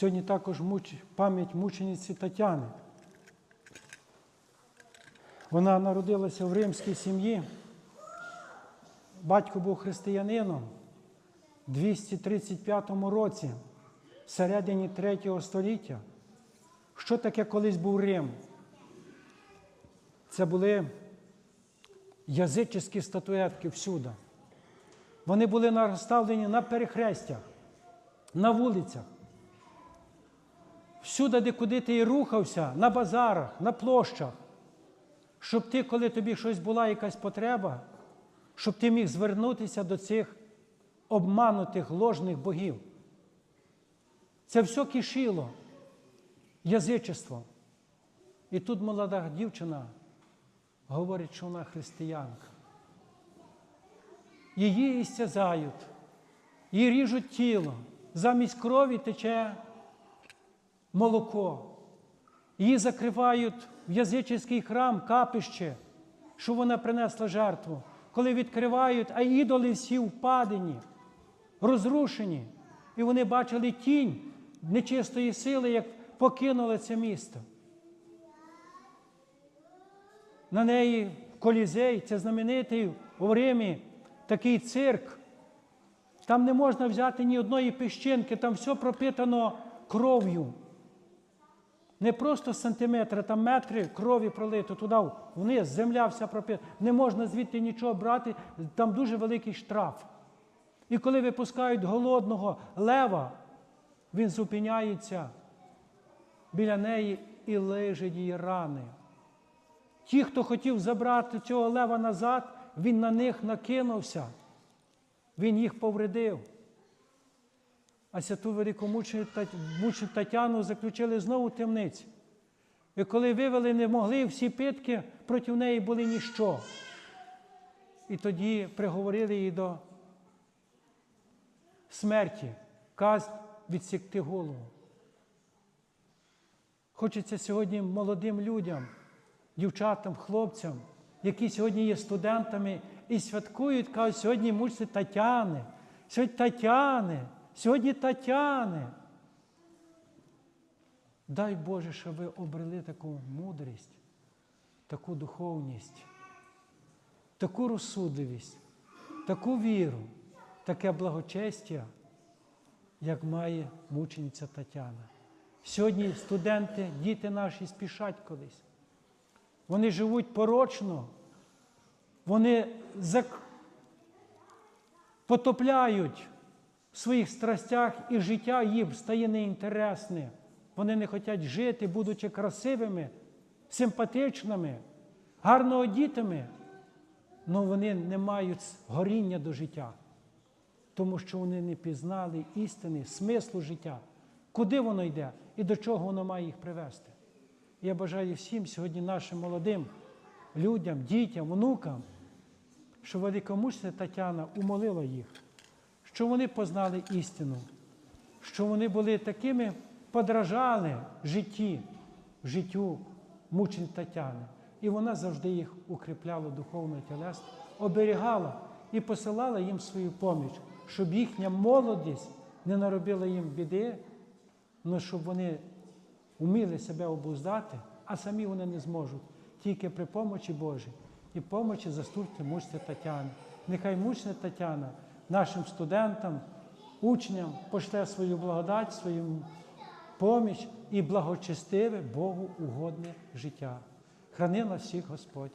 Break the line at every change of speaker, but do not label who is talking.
Сьогодні також муч... пам'ять мучениці Тетяни. Вона народилася в римській сім'ї. Батько був християнином у 235 році, всередині 3 століття. Що таке колись був Рим? Це були язичні статуетки всюди. Вони були розставлені на перехрестях, на вулицях. Всюди, де куди ти і рухався, на базарах, на площах, щоб ти, коли тобі щось була якась потреба, щоб ти міг звернутися до цих обманутих ложних богів. Це все кишіло язичество. І тут молода дівчина говорить, що вона християнка. Її істязають, їй ріжуть тіло, замість крові тече молоко. Її закривають в язичний храм, капище, що вона принесла жертву. Коли відкривають, а ідоли всі впадені, розрушені. І вони бачили тінь нечистої сили, як покинули це місто. На неї колізей, це знаменитий у Римі такий цирк. Там не можна взяти ні одної піщинки, там все пропитано кров'ю. Не просто сантиметри, там метри крові пролито туди вниз, земля вся пропитана. Не можна звідти нічого брати, там дуже великий штраф. І коли випускають голодного лева, він зупиняється біля неї і лежить її рани. Ті, хто хотів забрати цього лева назад, він на них накинувся, він їх повредив. А святу великомученицю Тетяну заключили знову в темниці. І коли вивели, не могли, всі питки проти неї були ніщо. І тоді приговорили її до смерті, казнь відсікти голову. Хочеться сьогодні молодим людям, дівчатам, хлопцям, які сьогодні є студентами і святкують, кажуть, сьогодні мучиться Тетяни, сьогодні Тетяни, сьогодні Тетяни. Дай Боже, щоб ви обрели таку мудрість, таку духовність, таку розсудливість, таку віру, таке благочестя, як має мучениця Тетяна. Сьогодні студенти, діти наші спішать колись. Вони живуть порочно, вони потопляють в своїх страстях і життя їм стає неінтересне. Вони не хочуть жити, будучи красивими, симпатичними, гарно одітими, але вони не мають горіння до життя, тому що вони не пізнали істини, смислу життя, куди воно йде і до чого воно має їх привести. Я бажаю всім сьогодні нашим молодим людям, дітям, онукам, що великомучна Тетяна умолила їх, що вони познали істину, що вони були такими, подражали житті, життю мучень Тетяни. І вона завжди їх укріпляла духовно і тілесно, оберігала і посилала їм свою поміч, щоб їхня молодість не наробила їм біди, але щоб вони вміли себе обуздати, а самі вони не зможуть. Тільки при помочі Божій і помочі заступці мучці Тетяни. Нехай мучна Тетяна нашим студентам, учням пошле свою благодать, свою поміч і благочестиве Богу угодне життя. Храни нас всіх Господь.